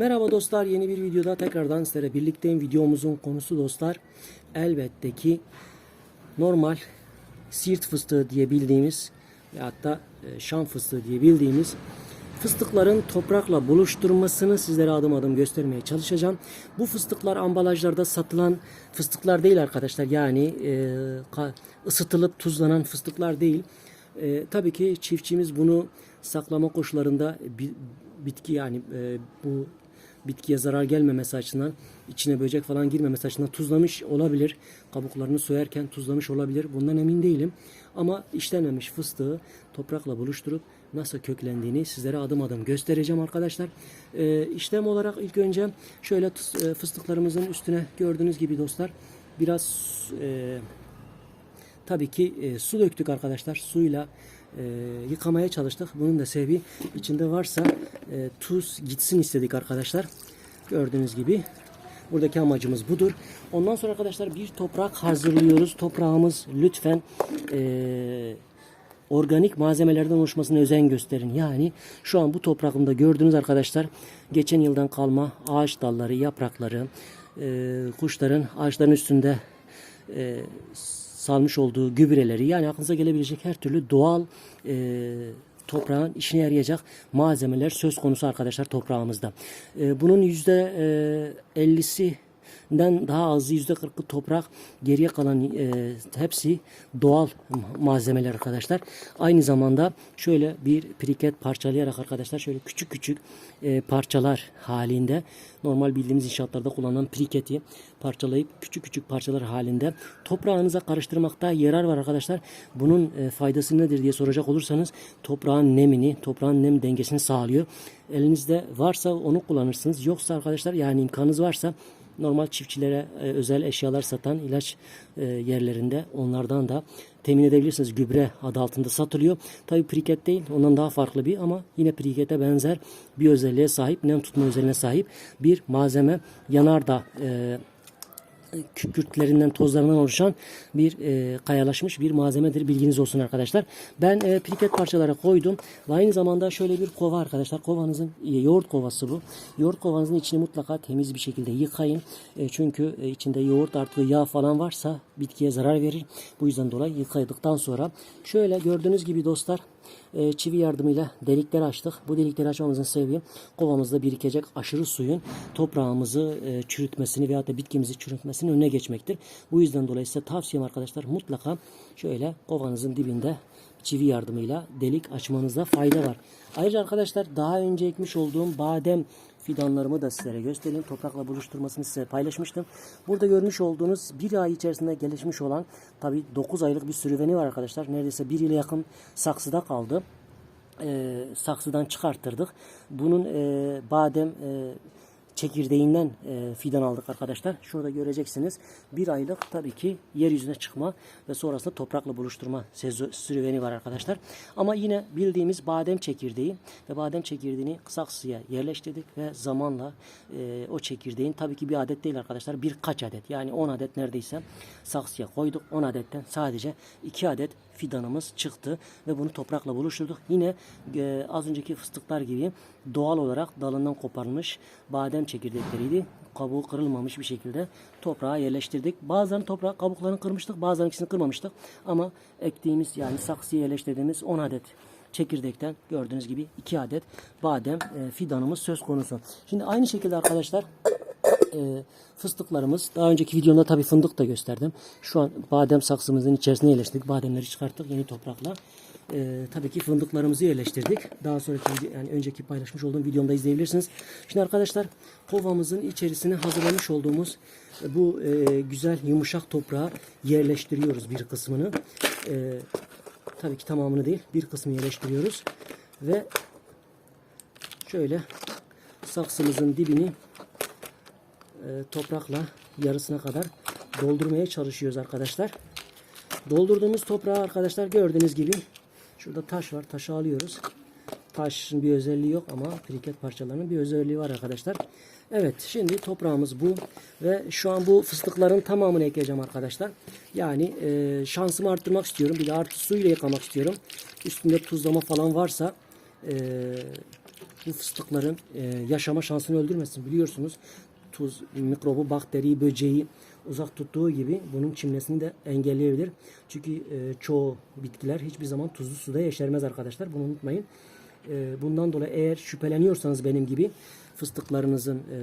Merhaba dostlar yeni bir videoda tekrardan sizlere birlikteyim. Videomuzun konusu dostlar elbette ki normal siirt fıstığı diye bildiğimiz ve hatta e, şam fıstığı diye bildiğimiz fıstıkların toprakla buluşturmasını sizlere adım adım göstermeye çalışacağım. Bu fıstıklar ambalajlarda satılan fıstıklar değil arkadaşlar. Yani e, ısıtılıp tuzlanan fıstıklar değil. E, tabii ki çiftçimiz bunu saklama koşullarında bi- bitki yani e, bu bitkiye zarar gelmemesi açısından içine böcek falan girmemesi açısından tuzlamış olabilir. Kabuklarını soyarken tuzlamış olabilir. Bundan emin değilim. Ama işlenmemiş fıstığı toprakla buluşturup nasıl köklendiğini sizlere adım adım göstereceğim arkadaşlar. E, işlem olarak ilk önce şöyle e, fıstıklarımızın üstüne gördüğünüz gibi dostlar biraz e, tabii ki e, su döktük arkadaşlar. Suyla e, yıkamaya çalıştık. Bunun da sebebi içinde varsa e, tuz gitsin istedik arkadaşlar. Gördüğünüz gibi buradaki amacımız budur. Ondan sonra arkadaşlar bir toprak hazırlıyoruz. Toprağımız lütfen e, organik malzemelerden oluşmasına özen gösterin. Yani şu an bu toprağımda gördüğünüz arkadaşlar geçen yıldan kalma ağaç dalları, yaprakları, e, kuşların ağaçların üstünde e, salmış olduğu gübreleri yani aklınıza gelebilecek her türlü doğal e, toprağın işine yarayacak malzemeler söz konusu arkadaşlar toprağımızda. E, bunun yüzde e, 50'si den daha azı yüzde kırkı toprak geriye kalan e, hepsi doğal malzemeler arkadaşlar. Aynı zamanda şöyle bir priket parçalayarak arkadaşlar şöyle küçük küçük e, parçalar halinde normal bildiğimiz inşaatlarda kullanılan priketi parçalayıp küçük küçük parçalar halinde toprağınıza karıştırmakta yarar var arkadaşlar. Bunun e, faydası nedir diye soracak olursanız toprağın nemini, toprağın nem dengesini sağlıyor. Elinizde varsa onu kullanırsınız. Yoksa arkadaşlar yani imkanınız varsa normal çiftçilere e, özel eşyalar satan ilaç e, yerlerinde onlardan da temin edebilirsiniz. Gübre adı altında satılıyor. Tabi priket değil ondan daha farklı bir ama yine prikete benzer bir özelliğe sahip nem tutma özelliğine sahip bir malzeme. Yanardağ e, kükürtlerinden, tozlarından oluşan bir e, kayalaşmış bir malzemedir. Bilginiz olsun arkadaşlar. Ben e, priket parçalara koydum. Ve aynı zamanda şöyle bir kova arkadaşlar. Kovanızın e, yoğurt kovası bu. Yoğurt kovanızın içini mutlaka temiz bir şekilde yıkayın. E, çünkü e, içinde yoğurt artığı yağ falan varsa bitkiye zarar verir. Bu yüzden dolayı yıkadıktan sonra şöyle gördüğünüz gibi dostlar e, çivi yardımıyla delikler açtık. Bu delikleri açmamızın sebebi kovamızda birikecek aşırı suyun toprağımızı e, çürütmesini veyahut da bitkimizi çürütmesinin önüne geçmektir. Bu yüzden dolayı size tavsiyem arkadaşlar mutlaka şöyle kovanızın dibinde çivi yardımıyla delik açmanızda fayda var. Ayrıca arkadaşlar daha önce ekmiş olduğum badem fidanlarımı da sizlere göstereyim. Toprakla buluşturmasını size paylaşmıştım. Burada görmüş olduğunuz bir ay içerisinde gelişmiş olan tabi 9 aylık bir sürüveni var arkadaşlar. Neredeyse bir yıla yakın saksıda kaldı. Ee, saksıdan çıkarttırdık. Bunun e, badem e, çekirdeğinden e, fidan aldık arkadaşlar. Şurada göreceksiniz. Bir aylık tabii ki yeryüzüne çıkma ve sonrasında toprakla buluşturma sürüveni var arkadaşlar. Ama yine bildiğimiz badem çekirdeği ve badem çekirdeğini saksıya yerleştirdik ve zamanla e, o çekirdeğin tabii ki bir adet değil arkadaşlar birkaç adet yani 10 adet neredeyse saksıya koyduk. 10 adetten sadece 2 adet fidanımız çıktı ve bunu toprakla buluşturduk. Yine e, az önceki fıstıklar gibi doğal olarak dalından koparılmış badem çekirdekleriydi. Kabuğu kırılmamış bir şekilde toprağa yerleştirdik. Bazılarını toprağa kabuklarını kırmıştık, bazılarını ikisini kırmamıştık. Ama ektiğimiz yani saksıya yerleştirdiğimiz 10 adet çekirdekten gördüğünüz gibi 2 adet badem e, fidanımız söz konusu. Şimdi aynı şekilde arkadaşlar e, fıstıklarımız daha önceki videomda tabii fındık da gösterdim. Şu an badem saksımızın içerisine yerleştirdik. Bademleri çıkarttık yeni toprakla. E, tabii ki fındıklarımızı yerleştirdik. Daha sonraki yani önceki paylaşmış olduğum videomda izleyebilirsiniz. Şimdi arkadaşlar kovamızın içerisine hazırlamış olduğumuz e, bu e, güzel yumuşak toprağı yerleştiriyoruz bir kısmını. E, tabii ki tamamını değil bir kısmı yerleştiriyoruz ve şöyle saksımızın dibini e, toprakla yarısına kadar doldurmaya çalışıyoruz arkadaşlar. Doldurduğumuz toprağı arkadaşlar gördüğünüz gibi şurada taş var. Taşı alıyoruz. Taşın bir özelliği yok ama kriket parçalarının bir özelliği var arkadaşlar. Evet şimdi toprağımız bu ve şu an bu fıstıkların tamamını ekleyeceğim arkadaşlar. Yani e, şansımı arttırmak istiyorum. Bir de artı suyla yıkamak istiyorum. Üstünde tuzlama falan varsa e, bu fıstıkların e, yaşama şansını öldürmesin. Biliyorsunuz tuz, mikrobu, bakteriyi, böceği uzak tuttuğu gibi bunun çimmesini de engelleyebilir. Çünkü e, çoğu bitkiler hiçbir zaman tuzlu suda yeşermez arkadaşlar. Bunu unutmayın. E, bundan dolayı eğer şüpheleniyorsanız benim gibi fıstıklarınızın e,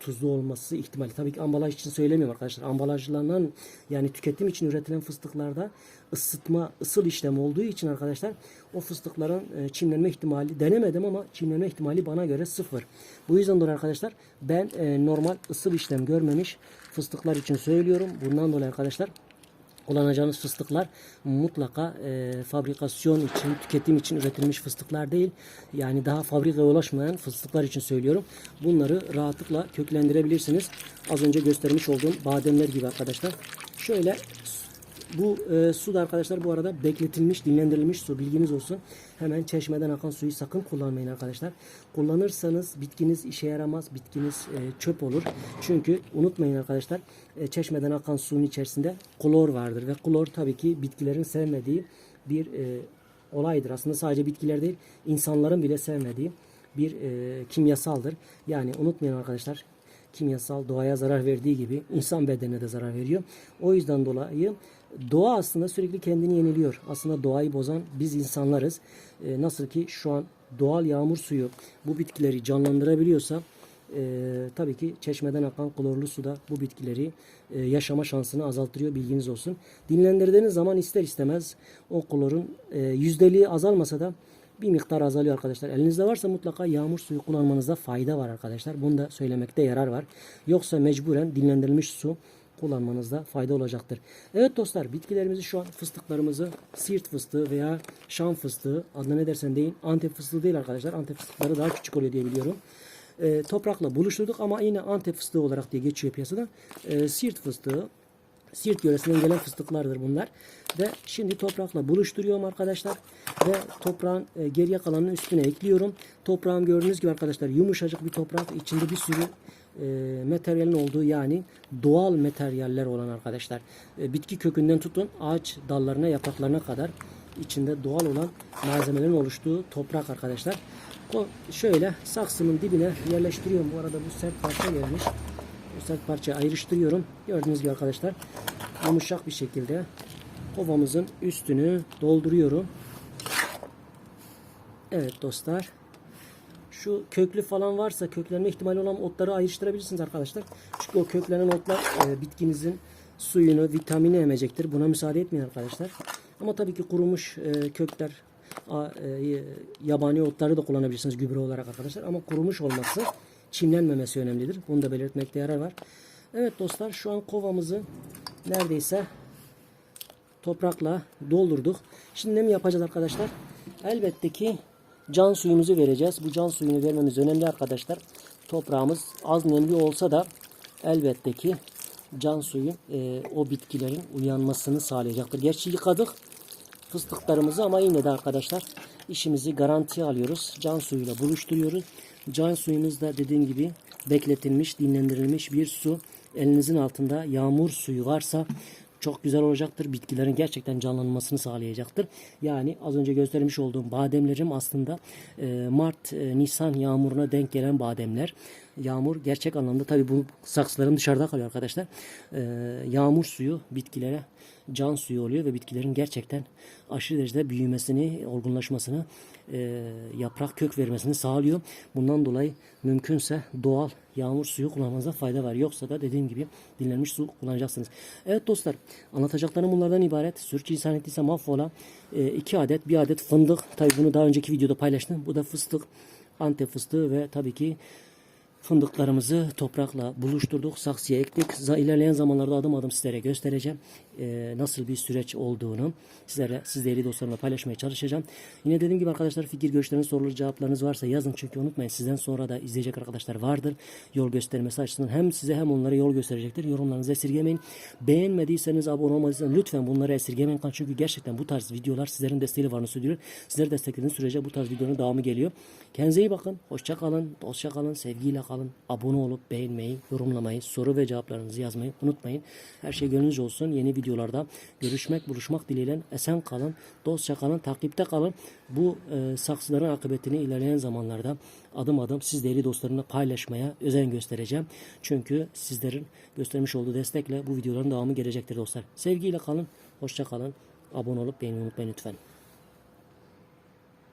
tuzlu olması ihtimali. Tabii ki ambalaj için söylemiyorum arkadaşlar. Ambalajlanan yani tüketim için üretilen fıstıklarda ısıtma, ısıl işlemi olduğu için arkadaşlar o fıstıkların e, çimlenme ihtimali denemedim ama çimlenme ihtimali bana göre sıfır. Bu yüzden dolayı arkadaşlar ben e, normal ısıl işlem görmemiş fıstıklar için söylüyorum. Bundan dolayı arkadaşlar kullanacağınız fıstıklar mutlaka e, fabrikasyon için, tüketim için üretilmiş fıstıklar değil. Yani daha fabrikaya ulaşmayan fıstıklar için söylüyorum. Bunları rahatlıkla köklendirebilirsiniz. Az önce göstermiş olduğum bademler gibi arkadaşlar. Şöyle bu e, su da arkadaşlar bu arada bekletilmiş, dinlendirilmiş su bilginiz olsun. Hemen çeşmeden akan suyu sakın kullanmayın arkadaşlar. Kullanırsanız bitkiniz işe yaramaz, bitkiniz e, çöp olur. Çünkü unutmayın arkadaşlar e, çeşmeden akan suyun içerisinde klor vardır ve klor tabii ki bitkilerin sevmediği bir e, olaydır. Aslında sadece bitkiler değil, insanların bile sevmediği bir e, kimyasaldır. Yani unutmayın arkadaşlar kimyasal doğaya zarar verdiği gibi insan bedenine de zarar veriyor. O yüzden dolayı doğa aslında sürekli kendini yeniliyor. Aslında doğayı bozan biz insanlarız. Ee, nasıl ki şu an doğal yağmur suyu bu bitkileri canlandırabiliyorsa e, tabii ki çeşmeden akan klorlu suda bu bitkileri e, yaşama şansını azaltıyor bilginiz olsun. Dinlendirdiğiniz zaman ister istemez o klorun e, yüzdeliği azalmasa da bir miktar azalıyor arkadaşlar. Elinizde varsa mutlaka yağmur suyu kullanmanızda fayda var arkadaşlar. Bunu da söylemekte yarar var. Yoksa mecburen dinlendirilmiş su kullanmanızda fayda olacaktır. Evet dostlar bitkilerimizi şu an fıstıklarımızı siirt fıstığı veya şam fıstığı adına ne dersen deyin. Antep fıstığı değil arkadaşlar. Antep fıstıkları daha küçük oluyor diye biliyorum. Ee, toprakla buluşturduk ama yine Antep fıstığı olarak diye geçiyor piyasada. Ee, siirt fıstığı Siirt yöresinden gelen fıstıklardır bunlar. Ve şimdi toprakla buluşturuyorum arkadaşlar. Ve toprağın e, geriye kalanını üstüne ekliyorum. Toprağın gördüğünüz gibi arkadaşlar yumuşacık bir toprak. içinde bir sürü e, materyalin olduğu yani doğal materyaller olan arkadaşlar. E, bitki kökünden tutun ağaç dallarına yapraklarına kadar içinde doğal olan malzemelerin oluştuğu toprak arkadaşlar. O şöyle saksımın dibine yerleştiriyorum. Bu arada bu sert parça gelmiş. Bu sert parçayı ayrıştırıyorum. Gördüğünüz gibi arkadaşlar yumuşak bir şekilde kovamızın üstünü dolduruyorum. Evet dostlar. Şu köklü falan varsa köklenme ihtimali olan otları ayrıştırabilirsiniz arkadaşlar. Çünkü o köklenen otlar e, bitkinizin suyunu, vitamini emecektir. Buna müsaade etmeyin arkadaşlar. Ama tabii ki kurumuş e, kökler, a, e, yabani otları da kullanabilirsiniz gübre olarak arkadaşlar. Ama kurumuş olması, çimlenmemesi önemlidir. Bunu da belirtmekte yarar var. Evet dostlar şu an kovamızı neredeyse toprakla doldurduk. Şimdi ne mi yapacağız arkadaşlar? Elbette ki can suyumuzu vereceğiz. Bu can suyunu vermemiz önemli arkadaşlar. Toprağımız az nemli olsa da elbette ki can suyu e, o bitkilerin uyanmasını sağlayacaktır. Gerçi yıkadık fıstıklarımızı ama yine de arkadaşlar işimizi garantiye alıyoruz. Can suyuyla buluşturuyoruz. Can suyumuz da dediğim gibi bekletilmiş, dinlendirilmiş bir su. Elinizin altında yağmur suyu varsa çok güzel olacaktır. Bitkilerin gerçekten canlanmasını sağlayacaktır. Yani az önce göstermiş olduğum bademlerim aslında e, Mart, e, yağmuruna denk gelen bademler. Yağmur gerçek anlamda tabi bu saksıların dışarıda kalıyor arkadaşlar. E, yağmur suyu bitkilere can suyu oluyor ve bitkilerin gerçekten aşırı derecede büyümesini, olgunlaşmasını, e, yaprak kök vermesini sağlıyor. Bundan dolayı mümkünse doğal yağmur suyu kullanmanıza fayda var. Yoksa da dediğim gibi dinlenmiş su kullanacaksınız. Evet dostlar anlatacaklarım bunlardan ibaret. Sürçülisan ettiyse mahvola. E, iki adet bir adet fındık. Tabi bunu daha önceki videoda paylaştım. Bu da fıstık. Antep fıstığı ve tabii ki fındıklarımızı toprakla buluşturduk, saksıya ektik. İlerleyen zamanlarda adım adım sizlere göstereceğim e, nasıl bir süreç olduğunu sizlere, siz değerli dostlarımla paylaşmaya çalışacağım. Yine dediğim gibi arkadaşlar fikir, görüşleriniz, soruları, cevaplarınız varsa yazın çünkü unutmayın sizden sonra da izleyecek arkadaşlar vardır. Yol göstermesi açısından hem size hem onlara yol gösterecektir. Yorumlarınızı esirgemeyin. Beğenmediyseniz, abone olmadıysanız lütfen bunları esirgemeyin. Çünkü gerçekten bu tarz videolar sizlerin desteğiyle varını sürdürüyor. Sizleri desteklediğiniz sürece bu tarz videonun devamı geliyor. Kendinize iyi bakın. Hoşça kalın. Dostça kalın. Sevgiyle kalın. Kalın. Abone olup beğenmeyi, yorumlamayı, soru ve cevaplarınızı yazmayı unutmayın. Her şey gönlünüzce olsun. Yeni videolarda görüşmek, buluşmak dileğiyle esen kalın, dostça kalın, takipte kalın. Bu e, saksıların akıbetini ilerleyen zamanlarda adım adım siz değerli paylaşmaya özen göstereceğim. Çünkü sizlerin göstermiş olduğu destekle bu videoların devamı gelecektir dostlar. Sevgiyle kalın, hoşça kalın. Abone olup beğenmeyi unutmayın lütfen.